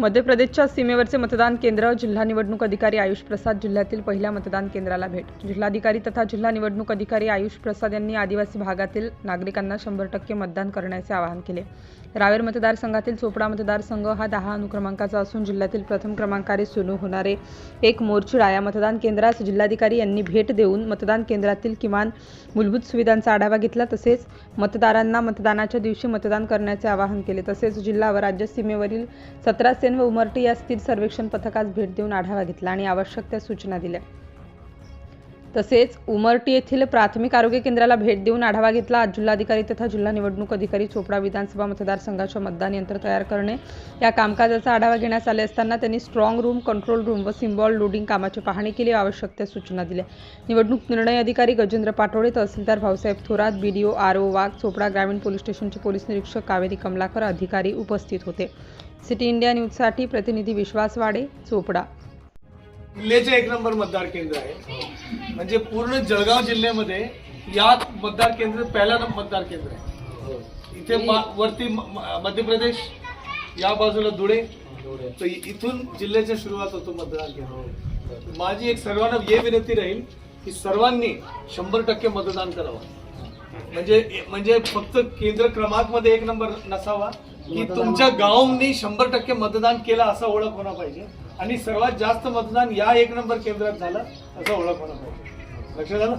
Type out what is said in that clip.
मध्य प्रदेशच्या सीमेवरचे मतदान केंद्र जिल्हा निवडणूक अधिकारी आयुष प्रसाद जिल्ह्यातील पहिल्या मतदान केंद्राला भेट. जिल्हाधिकारी तथा जिल्हा निवडणूक अधिकारी आयुष प्रसाद यांनी आदिवासी भागातील नागरिकांना शंभर टक्के मतदान करण्याचे आवाहन केले. रावेर मतदारसंघातील चोपडा मतदारसंघ हा दहा अनुक्रमांकाचा असून जिल्ह्यातील प्रथम क्रमांकाने सुरू होणारे एक मोर्चिडा या मतदान केंद्रास जिल्हाधिकारी यांनी भेट देऊन मतदान केंद्रातील किमान मूलभूत सुविधांचा आढावा घेतला. तसेच मतदारांना मतदानाच्या दिवशी मतदान करण्याचे आवाहन केले. तसेच जिल्हा व राज्य सीमेवरील सतरा सेन व उमरटी या स्थिर सर्वेक्षण पथकास भेट देऊन आढावा घेतला आणि आवश्यक त्या सूचना दिल्या. तसेच उमरटी येथील प्राथमिक आरोग्य केंद्राला भेट देऊन आढावा घेतला. आज जिल्हाधिकारी तथा जिल्हा निवडणूक अधिकारी चोपडा विधानसभा मतदारसंघाच्या मतदान यंत्र तयार करणे या कामकाजाचा आढावा घेण्यास आले असताना त्यांनी स्ट्रॉंग रूम कंट्रोल रूम व सिम्बॉल लोडिंग कामाची पाहणी केली आवश्यक त्या सूचना दिल्या. निवडणूक निर्णय अधिकारी गजेंद्र पाटोळे तहसीलदार Bhausaheb Thorat B D O R O Wagh Chopda ग्रामीण पोलीस स्टेशनचे पोलीस निरीक्षक कावेरी कमलाकर अधिकारी उपस्थित होते. सिटी इंडिया न्यूजसाठी प्रतिनिधी विश्वास वाडे चोपडा. जिल्ह्याचे एक नंबर मतदार केंद्र आहे. म्हणजे पूर्ण जळगाव जिल्ह्यामध्ये या मतदार केंद्र पहिला मतदार केंद्र आहे. इथे वरती मध्य प्रदेश या बाजूला धुळे. तर इथून जिल्ह्याची सुरुवात होतो मतदान केंद्र. माझी एक सर्वांना हे विनंती राहील की सर्वांनी शंभर टक्के मतदान करावं. म्हणजे म्हणजे फक्त केंद्र क्रमांकमध्ये एक नंबर नसावा की तुमच्या गावांनी शंभर टक्के मतदान केलं असा ओळख होणं पाहिजे. आणि सर्वात जास्त मतदान या एक नंबर केंद्रात झालं असं ओळख होणं पाहिजे. लक्षात आलं.